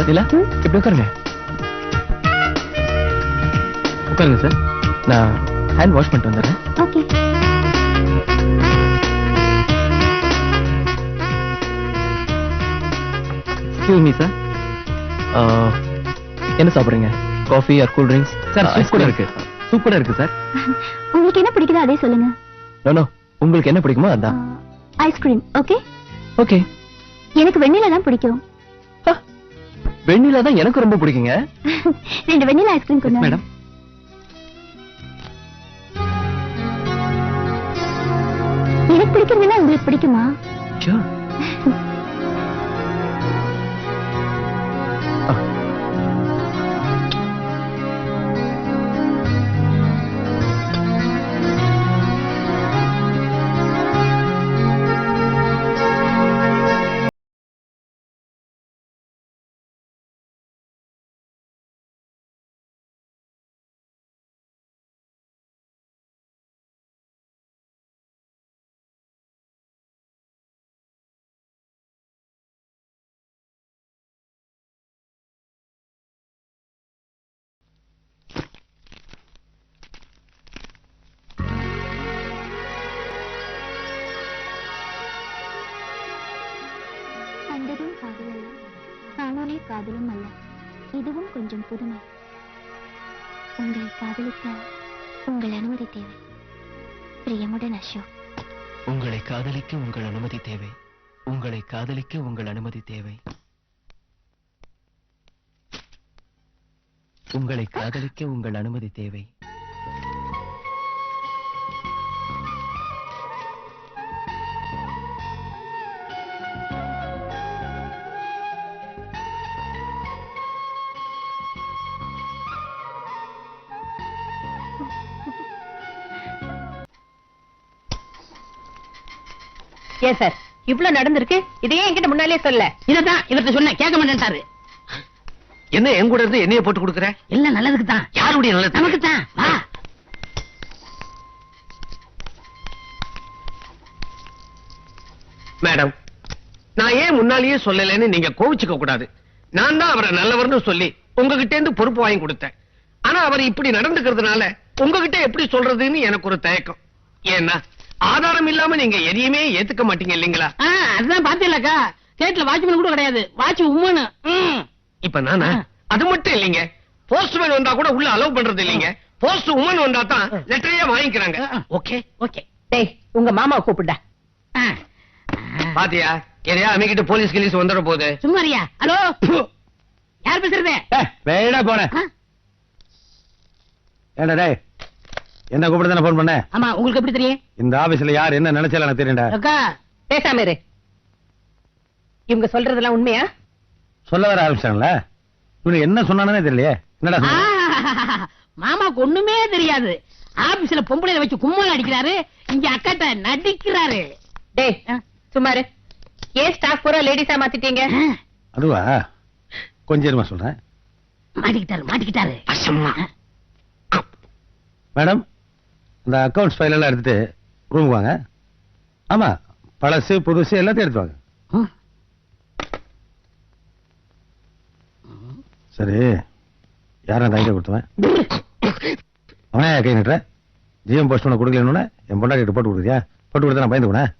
ம். இப்படி உட்காருங்க. உட்காருங்க சார் நான் ஹேண்ட் வாஷ் பண்ணிட்டு வந்துடுறேன். ஓகே எக்ஸ்கியூஸ் மீ சார் என்ன சாப்பிடுறீங்க? Coffee or cool drinks sir soup கூட. இருக்கு. சூப் கூட இருக்கு சார் உங்களுக்கு என்ன பிடிக்குதோ அதே சொல்லுங்க. நோ நோ உங்களுக்கு என்ன பிடிக்குமோ அதான். ஐஸ்கிரீம் ஓகே ஓகே எனக்கு வெண்ணிலா தான் பிடிக்கும். வெண்ணிலா தான் எனக்கு ரொம்ப பிடிக்குங்க. ரெண்டு வெண்ணிலா ஐஸ்கிரீம் கொண்டு மேடம் எனக்கு பிடிக்கிறதுனா உங்களுக்கு பிடிக்குமா? இதுவும் கொஞ்சம் புதுமை. உங்களை காதலிக்க உங்கள் அனுமதி தேவை. பிரியமுடன் அசோக். உங்களை காதலிக்க உங்கள் அனுமதி தேவை. உங்களை காதலிக்க உங்கள் அனுமதி தேவை. உங்களை காதலிக்க உங்கள் அனுமதி தேவை. ஏன் சார் இவ்ளோ நடந்திருக்கு இதையே என்கிட்ட முன்னாலே சொல்ல இததான் இவர்கிட்ட சொன்ன கேட்க மாட்டேன்ட்டாரு என்ன என் கூட இருந்து என்னைய போட்டு கொடுக்குற? எல்லாம் நல்லதுக்கு தான். யாருடைய நல்லது? நமக்கு தான். வா. மேடம் நான் ஏன் முன்னாலேயே சொல்லலைன்னு நீங்க கோவிச்சுக்க கூடாது. நான் தான் அவரை நல்லவர்னு சொல்லி உங்ககிட்ட இருந்து பொறுப்பு வாங்கி கொடுத்தேன். ஆனா அவர் இப்படி நடந்துக்கிறதுனால உங்ககிட்ட எப்படி சொல்றதுன்னு எனக்கு ஒரு தயக்கம். ஏன்னா ஆதாரம் இல்லாம நீங்க எதையுமே ஏத்துக்க மாட்டீங்க இல்லைங்களா? ஆ, அதுதான் பாத்தீங்களாக்கா கேட்ல வாட்ச்மேன் கூட கிடையாது. வாட்ச் உம்மனு ம். இப்ப நானா? அது மட்டும் இல்லைங்க. போஸ்ட்மேன் வந்தா கூட உள்ள அலோவ் பண்றது இல்லைங்க. போஸ்ட் உமன் வந்தா தான் லெட்டரையே வாங்கிக்கிறாங்க. ஓகே ஓகே டேய் உங்க மாமாவை கூப்பிடா ஆ. பாத்தியா? எதையா அமைக்கிட்டு போலீஸ் கிலீஸ் வந்துட போகுது சும்மா இருயா. ஹலோ? யார் பேசுறது? வேடா போன ஆ? ஏண்டா டேய் என்ன கூப்பிட்டு தானே போன் பண்ண? ஆமா உங்களுக்கு எப்படி தெரியும்? இந்த ஆபீஸ்ல யார் என்ன நினைச்சாலும் எனக்கு தெரியும்டா. அக்கா பேசாம இரு. இவங்க சொல்றதெல்லாம் உண்மையா? சொல்ல வர ஆரம்பிச்சாங்களா இவனு என்ன சொன்னானே தெரியலையே. என்னடா? மாமாக்கு ஒண்ணுமே தெரியாது. ஆபீஸ்ல பொம்பளைய வச்சு கும்மல் அடிக்கிறாரு. இங்க அக்காட்ட நடிக்கிறாரு. டேய் சுமாரு ஏன் ஸ்டாஃப் பூரா லேடிஸா மாத்திட்டீங்க? அதுவா? கொஞ்சம் இருமா சொல்றேன். மாட்டிக்கிட்டாரு மாட்டிக்கிட்டாரு. அசம்மா. மேடம் இந்த அக்கவுண்ட்ஸ் ஃபைல் எல்லாம் எடுத்துட்டு ரூமுக்கு வாங்க. ஆமா பழசு புதுசு எல்லாத்தையும் எடுத்து வாங்க. சரி யாரும் அந்த ஐடியா கொடுத்தவன்? அவனே கை நிட்டுற. ஜிஎம் போஸ்ட் ஒன்று கொடுக்கலன்னு என் பொண்டாட்டி போட்டு கொடுக்குறியா? போட்டு கொடுத்தா நான் பயந்து போனேன்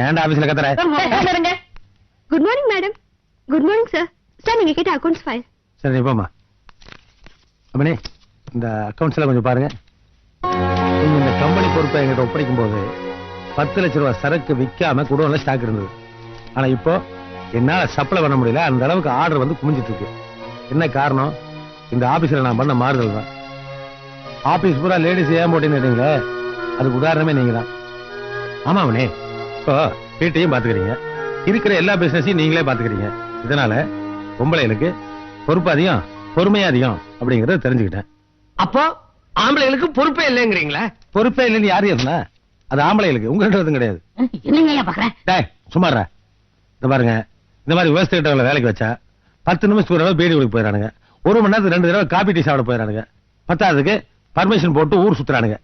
ஏன்டா ஆபீஸ்ல கத்துற? Good morning madam good morning sir sir நீங்க கேட்ட அக்கௌண்ட்ஸ் ஃபைல் சரி நீ போம்மா. அம்மனி இந்த அக்கவுண்ட்ஸ் கொஞ்சம் பாருங்க. நீங்க இந்த கம்பெனி பொறுப்பை எங்கிட்ட ஒப்படைக்கும் போது பத்து லட்ச ரூபாய் சரக்கு விற்காம குடோன்ல ஸ்டாக் இருந்தது. ஆனா இப்போ என்னால சப்ளை பண்ண முடியல. அந்த அளவுக்கு ஆர்டர் வந்து குமிஞ்சிட்டு இருக்கு என்ன காரணம்? இந்த ஆபீஸ்ல நான் பண்ண மாறுதல் தான். ஆபீஸ் பூரா லேடிஸ் ஏன் போட்டேன்னு கேட்டீங்களே? அதுக்கு உதாரணமே நீங்க தான் ஆமா அவனே. இப்போ வீட்டையும் பாத்துக்கிறீங்க. இருக்கிற எல்லா பிசினஸையும் நீங்களே பாத்துக்கிறீங்க. இதனால பொம்பளைகளுக்கு பொறுப்பு அதிகம் பொறுமையா அதிகம் அப்படிங்கறத தெரிஞ்சுக்கிட்டேன். அப்போ ஆம்பளைகளுக்கு பொறுப்பே இல்லைங்கிறீங்களா? பொறுப்பே இல்லைன்னு யாரு சொன்னா அது ஆம்பளைகளுக்கு உங்ககிட்ட எதுவும் கிடையாது. என்னங்க பாக்குறேன்? டேய் சும்மாறா இந்த பாருங்க இந்த மாதிரி விவசாயிட்டவங்களை வேலைக்கு வச்சா பத்து நிமிஷத்துக்கு ஒரு தடவை பீடி குடிக்க போயிடறானுங்க. ஒரு மணி நேரத்துக்கு ரெண்டு தடவை காபி டீ சாப்பிட போயிடறானுங்க. பத்தாவதுக்கு பர்மிஷன் போட்டு ஊர் சுத்துறானுங்க.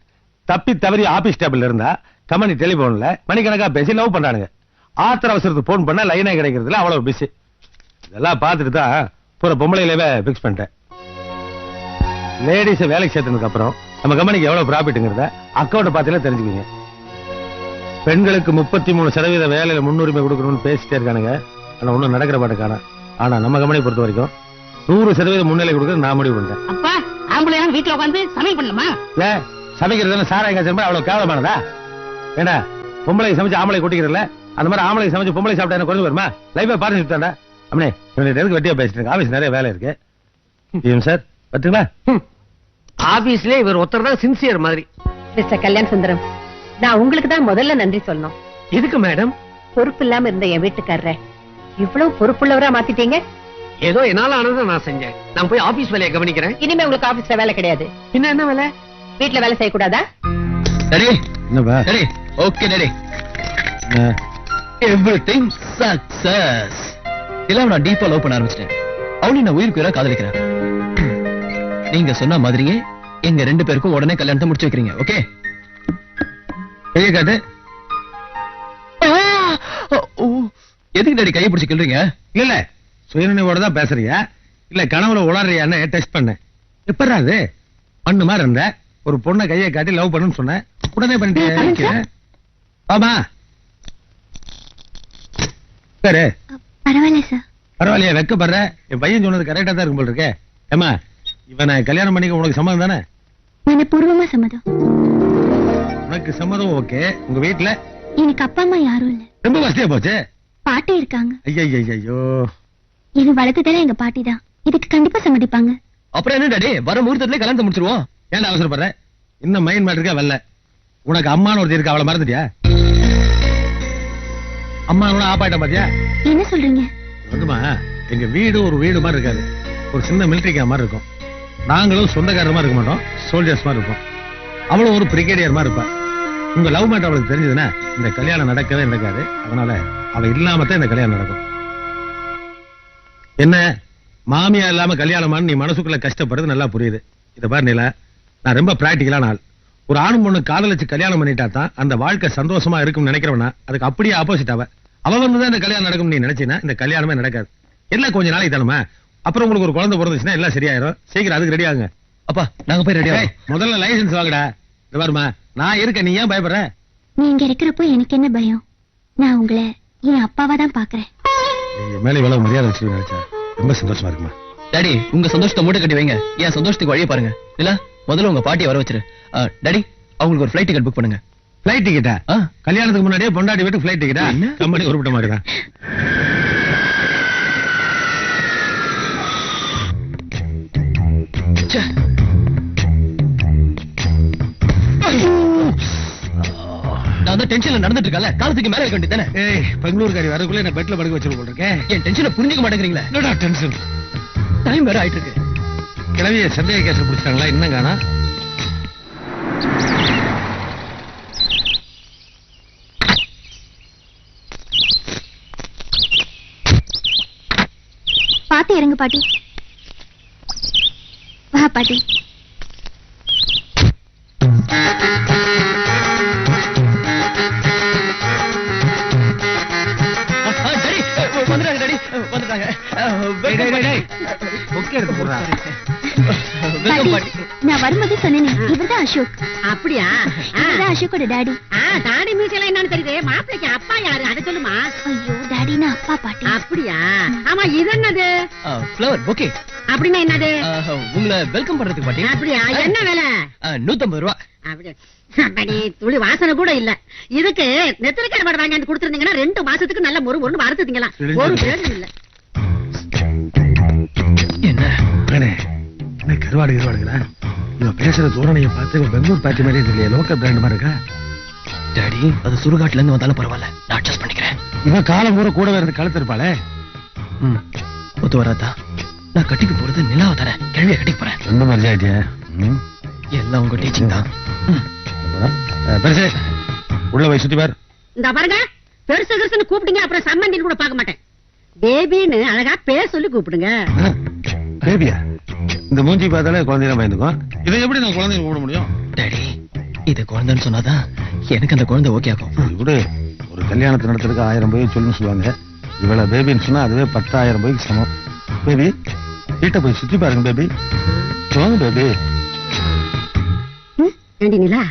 தப்பி தவறி ஆபீஸ் டேபிள்ல இருந்தா கம்பெனி டெலிபோன்ல மணிக்கணக்கா பேசி லவ் பண்றானுங்க. ஆத்திர அவசரத்துக்கு போன் பண்ணா லைனே கிடைக்கிறதுல அவ்வளவு பிஸி இதெல்லாம் பார்த்துட்டு தான் பூரா பொம்பளையிலவே பிக்ஸ் பண்ணிட்டேன். லேடிஸை வேலைக்கு சேர்த்ததுக்கு அப்புறம் நம்ம கம்பெனிக்கு எவ்வளவு ப்ராஃபிட்டுங்கிறத அக்கௌண்ட் பார்த்தாலே தெரிஞ்சுக்குவீங்க. பெண்களுக்கு முப்பத்தி மூணு சதவீத வேலையில முன்னுரிமை கொடுக்கணும்னு பேசிட்டே இருக்கானுங்க. ஆனா ஒண்ணும் நடக்கிற பாட்டு காணோம். ஆனா நம்ம கம்பெனியை பொறுத்த வரைக்கும் நூறு சதவீதம் முன்னிலை கொடுக்க நான் முடிவு பண்ணிட்டேன். அப்பா ஆம்பளை வீட்டுல உட்காந்து சமையல் பண்ணலாமா ஏன் சமைக்கிறது சாராய காய்ச்சல் மாதிரி அவ்வளவு கேவலமானதா? ஏண்டா பொம்பளை சமைச்சு ஆம்பளை கொட்டிக்கிறல அந்த மாதிரி ஆம்பளை சமைச்சு பொம்பளை சாப்பிட்டா எனக்கு குறைஞ்சு வருமா? லைஃபை பாருங்க சுத்தாண்டா அம்மனே இவனுக்கு எதுக்கு வெட்டியா பேசிட்டு இருக்கு? ஆபீஸ் நிறைய வேலை இருக்கு. சார்? பத்துங்களா ஆபீஸ்ல இவர் ஒருத்தர் தான் சின்சியர் மாதிரி. மிஸ்டர் கல்யாண் சுந்தரம் நான் உங்களுக்கு தான் முதல்ல நன்றி சொல்லணும். எதுக்கு மேடம் பொறுப்பு இல்லாம இருந்த என் வீட்டுக்காரரை இவ்வளவு பொறுப்புள்ளவரா மாத்திட்டீங்க? ஏதோ என்னால ஆனதை நான் செஞ்சேன். நான் போய் ஆபீஸ் வேலையை கவனிக்கிறேன். இனிமே உங்களுக்கு ஆபீஸ்ல வேலை கிடையாது. பின்ன என்ன வேலை? வீட்டுல வேலை செய்யக்கூடாதா? டாடி என்னப்பா? டாடி ஓகே டாடி என்ன? எவ்ரிதிங் சக்சஸ் எல்லாம் நான் டீப்பா லவ் பண்ண ஆரம்பிச்சிட்டேன். அவளையும் நான் உயிருக்கு உயிரா காதலிக்கிறேன். நீங்க சொன்ன மாதிரியே எங்க ரெண்டு பேருக்கும் உடனே கல்யாணத்தை முடிச்சு வைக்கிறீங்க ஓகே கையை காட்டு எதுக்கு டாடி கையை பிடிச்சு கிள்றீங்க? இல்ல இல்ல சுயநினைவோட தான் பேசுறியா? இல்ல கனவுல உளறியான்னு டெஸ்ட் பண்ணேன் எப்படா அது? பண்ணு மாதிரி இருந்த. ஒரு பொண்ணை கையை காட்டி லவ் பண்ணுன்னு சொன்னேன் உடனே பண்ணிட்டேன் ஆமா சரி பரவாயில்ல சார் பரவாயில்லையா வெக்கப்படுற. என் பையன் சொன்னது கரெக்டா தான் இருக்கும் போல இருக்கே. ஏமா இவனை கல்யாணம் பண்ணிக்க உனக்கு சம்மதம் தானே? மனப்பூர்வமா சம்மதம். உனக்கு சம்மதம் ஓகே. உங்க வீட்டுல எனக்கு அப்பா அம்மா யாரும் இல்ல. ரொம்ப வசதியா போச்சு? பாட்டி இருக்காங்க. ஐயோ இது வளர்த்ததெல்லாம் எங்க பாட்டி தான். இதுக்கு கண்டிப்பா சம்மதிப்பாங்க. அப்புறம் என்ன டாடி? வர முகூர்த்தத்துல கல்யாணத்தை முடிச்சிருவோம். ஏன்டா அவசரப்படுற? இன்னும் மைண்ட் மேட் இருக்கா வரல உனக்கு அம்மான்னு ஒருத்தி இருக்கா அவளை மறந்துட்டியா? அம்மானோட ஆப்பாயிட்ட பாத்தியா? என்ன சொல்றீங்க? வந்துமா? எங்க வீடு ஒரு வீடு மாதிரி இருக்காது. ஒரு சின்ன மிலிட்டரி மாதிரி இருக்கும். நாங்களும் சொந்தக்காரமா இருக்க மாட்டோம் சோல்ஜர்ஸ் மாதிரி இருப்போம். அவளும் ஒரு பிரிகேடியர் மாதிரி இருப்பா. உங்க லவ் மேட்டர் அவளுக்கு தெரிஞ்சதுன்னா இந்த கல்யாணம் நடக்கவே நடக்காது. அதனால அவ இல்லாம தான் இந்த கல்யாணம் நடக்கும். என்ன? மாமியா இல்லாம கல்யாணமான்னு நீ மனசுக்குள்ள கஷ்டப்படுறது நல்லா புரியுது. இத பாரு நிலா நான் ரொம்ப பிராக்டிக்கலான ஆள். ஒரு ஆணும் பொண்ணு காதலிச்சு கல்யாணம் பண்ணிட்டா தான் அந்த வாழ்க்கை சந்தோஷமா இருக்கும்னு நினைக்கிறவனா அதுக்கு அப்படியே ஆப்போசிட் அவ. அவ வந்து தான் இந்த கல்யாணம் நடக்கும் நீ நினைச்சினா இந்த கல்யாணமே நடக்காது. என்ன கொஞ்ச நாளைக்கு தானமா அப்புறம் உங்களுக்கு ஒரு குழந்தை பிறந்துச்சுன்னா எல்லாம் சரியாயிரும். சீக்கிரம் அதுக்கு ரெடி ஆகுங்க. அப்பா நாங்க போய் ரெடியா ஏய், முதல்ல லைசென்ஸ் வாங்கடா. இது பாருமா நான் இருக்கேன். நீ ஏன் பயப்படுற? நீங்க இருக்கிறப்போ எனக்கு என்ன பயம்? நான் உங்களை என் அப்பாவா தான் பாக்குறேன் மேல இவ்வளவு மரியாதை வச்சு நினைச்சா ரொம்ப சந்தோஷமா இருக்குமா? டாடி உங்க சந்தோஷத்தை மூட்டை கட்டி வைங்க. என் சந்தோஷத்துக்கு வழியை பாருங்க. இல்ல முதல்ல உங்க பாட்டியை வர வச்சிரு. டாடி அவங்களுக்கு ஒரு ஃபிளைட் டிக்கெட் புக் பண்ணுங்க. பிளைட் டிக்கெட்டா கல்யாணத்துக்கு முன்னாடியே பொண்டாட்டி வீட்டு பிளைட் டிக்கெட்டா என்ன? கம்பெனி உருப்பிட்ட மாதிரி நான் டென்ஷன்ல நடந்துட்டு இருக்கல காலத்துக்கு மேல இருக்க வேண்டியதானே ஏய் பெங்களூர்காரி வரதுக்குள்ள என்ன பெட்ல படுக்க வச்சிருக்க போல இருக்கேன் என் டென்ஷனை புரிஞ்சுக்க மாட்டேங்கிறீங்களா? என்னடா டென்ஷன் டைம் வேற ஆயிட்டு இருக்கு கிளவிய சந்தேக கேஸ் பிடிச்சாங்களா இன்னும் காணா? பாத்து இறங்கு பாட்டி. வா பாட்டி ஆ, ஆ, டாடி அ, வந்துட்டாங்க டாடி அ, வந்துட்டாங்க அ, welcome டேய், டேய், பாட்டி. நான் வரும்போது சொன்னேனே இவர்தான் அசோக். அப்படியா? இவர்தான் அசோக்கோட டாடி. ஆ, தாடி மீசெல்லாம் என்னன்னு தெரியுது? மாப்பிளைக்கு அப்பா யாரு? அதை சொல்லுமா? ஐயோ டாடினா அப்பா பாட்டி. அப்படியா? ஆமா இது என்னது? ஃப்ளவர் ஓகே அப்படின்னா என்னது? உங்களை வெல்கம் பண்றதுக்கு பாட்டி. அப்படியா? என்ன விலை? நூத்தம்பது ரூபா. அப்படி. அப்படி துளி வாசனை கூட இல்ல. இதுக்கு நெத்திரி கருவாடு வாங்கி கொடுத்துருந்தீங்கன்னா ரெண்டு மாசத்துக்கு நல்ல மொறு மொறுன்னு வறுத்து திங்கலாம் ஒரு பிரயோஜனம் இல்ல. என்ன கருவாடு கருவாடுங்களா? இவன் பேசுற தோரணையை பார்த்து இவன் பெங்களூர் பாட்டி மாதிரியே தெரியல லோக்கல் பிராண்ட் மாதிரி இருக்கா? டாடி அது சுடுகாட்டுல இருந்து வந்தாலும் பரவாயில்ல. நான் அட்ஜஸ்ட் பண்ணிக்கிறேன். இவன் காலம் பூரா கூடவே இருந்து கழுத்து இருப்பாளே ம். ஒத்து வராதா? நான் கட்டிக்க போறது நிலாவை தானே. கேள்வியை கட்டிக்க போறேன். ரொம்ப மாதிரி ஆயிட்டியா எல்லாம் உங்க டீச்சிங் தான். ம். பெருசு உள்ள போய் சுத்தி பார். இந்த பாருங்க. பெருசு பெருசுன்னு கூப்பிட்டீங்க அப்புறம் சம்மந்தின்னு கூட பார்க்க மாட்டேன். பேபின்னு அழகா பேர் சொல்லி கூப்பிடுங்க. பேபியா? இந்த மூஞ்சி பார்த்தாலே குழந்தைலாம் பயந்துக்கும். இதை எப்படி நான் குழந்தைங்க கூப்பிட முடியும்? டாடி இது குழந்தைன்னு சொன்னாதான் எனக்கு அந்த குழந்தை ஓகே ஆகும். இப்படி ஒரு கல்யாணத்தை நடத்துறதுக்கு ஆயிரம் போய் சொல்லுன்னு சொல்லுவாங்க. இவ்வளவு பேபின்னு சொன்னா அதுவே பத்தாயிரம் போய்க்கு சமம். பேபி வீட்டை போய் சுத்தி பாருங்க பேபி வாங்க பேபி நிலா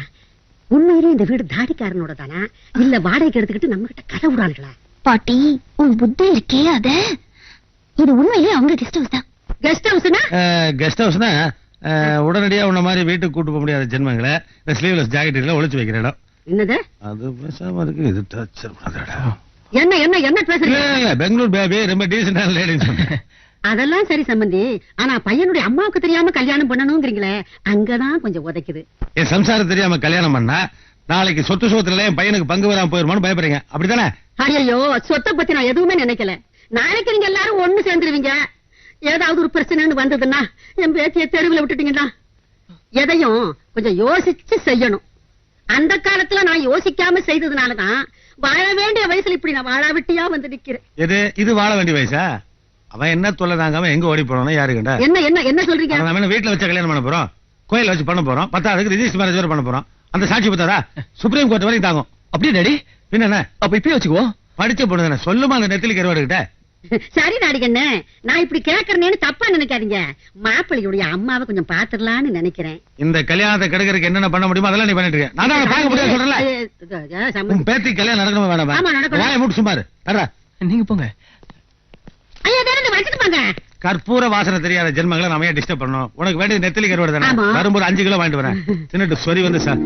உண்மையிலே இந்த வீடு தாடிக்காரனோட தானா? இல்ல வாடகைக்கு எடுத்துக்கிட்டு நம்ம கிட்ட கதை விடானுங்களா பாட்டி உன் புத்தி இருக்கே அத? இது உண்மையிலேயே அவங்க கெஸ்ட் ஹவுஸ் தான். கெஸ்ட் ஹவுஸ்னா கெஸ்ட் ஹவுஸ்னா உடனடியா உன்ன மாதிரி வீட்டுக்கு கூட்டு போக முடியாத ஜென்மங்களை இந்த ஸ்லீவ்லெஸ் ஜாக்கெட்டுகளை ஒளிச்சு வைக்கிற இடம். என்னது? அது பேசாம இருக்கு இது டார்ச்சர் பண்ணாத இடம் என்ன என்ன என்ன பேசுறீங்க? பெங்களூர் பேபி ரொம்ப டீசென்டான லேடின்னு சொன்னேன். அதெல்லாம் சரி சம்பந்தி. ஆனா பையனுடைய அம்மாவுக்கு தெரியாம கல்யாணம் பண்ணணுங்கிறீங்களே அங்கதான் கொஞ்சம் உதைக்குது. என் சம்சாரம் தெரியாம கல்யாணம் பண்ணா நாளைக்கு சொத்து சோத்துல என் பையனுக்கு பங்கு வராம போயிருமான்னு பயப்படுறீங்க. அப்படித்தானே? ஐயோ சொத்தை பத்தி நான் எதுவுமே நினைக்கல. நாளைக்கு நீங்க எல்லாரும் ஒண்ணு சேர்ந்துருவீங்க. ஏதாவது ஒரு பிரச்சனைன்னு வந்ததுன்னா என் பேத்திய தெருவுல விட்டுட்டீங்கன்னா? எதையும் கொஞ்சம் யோசிச்சு செய்யணும். அந்த காலத்துல நான் யோசிக்காம செய்ததுனாலதான் வாழ வேண்டிய வயசுல இப்படி நான் வாழாவிட்டியா வந்து நிக்கிறேன். எது? இது வாழ வேண்டிய வயசா? அவன் என்ன தொல்லை தாங்காம எங்க ஓடி போறானோ யாரு கண்டா என்ன என்ன என்ன சொல்றீங்க? நம்ம என்ன வீட்டுல வச்ச கல்யாணம் பண்ண போறோம் கோயில வச்சு பண்ண போறோம் பத்தாவதுக்கு ரிஜிஸ்டர் மேரேஜ் வேற பண்ண போறோம் அந்த சாட்சி பத்தாரா சுப்ரீம் கோர்ட் வரைக்கும் தாங்கும். அப்படியே டாடி பின்ன என்ன? அப்ப இப்பயே வச்சுக்குவோம். படிச்ச பொண்ணு தானே. சொல்லுமா அந்த நெத்திலி கருவாடு கிட்ட? சரி நாடிகண்ணே நான் இப்படி கேக்குறேன்னு தப்பா நினைக்காதீங்க. மாப்பிள்ளையுடைய அம்மாவை கொஞ்சம் பாத்துடலான்னு நினைக்கிறேன். இந்த கல்யாணத்தை கெடுக்கறதுக்கு என்னென்ன பண்ண முடியுமோ அதெல்லாம் நீ பண்ணிட்டு இருக்க நான் தான் பார்க்க முடியாது. உன் பேத்தி கல்யாணம் நடக்கணுமா வேணாமா? ஆமா, நடக்கணும். வாயை மூட்டு சும்மாரு அடா நீங்க போங்க. ஐயா தானே வச்சுட்டு போங்க. கற்பூர வாசனை தெரியாத ஜென்மங்களை நம்ம ஏன் டிஸ்டர்ப் பண்ணணும்? உனக்கு வேண்டிய நெத்திலி கருவாடு தானே. வரும்போது அஞ்சு கிலோ வாங்கிட்டு வரேன். தின்னுட்டு சொறி வந்து சார்.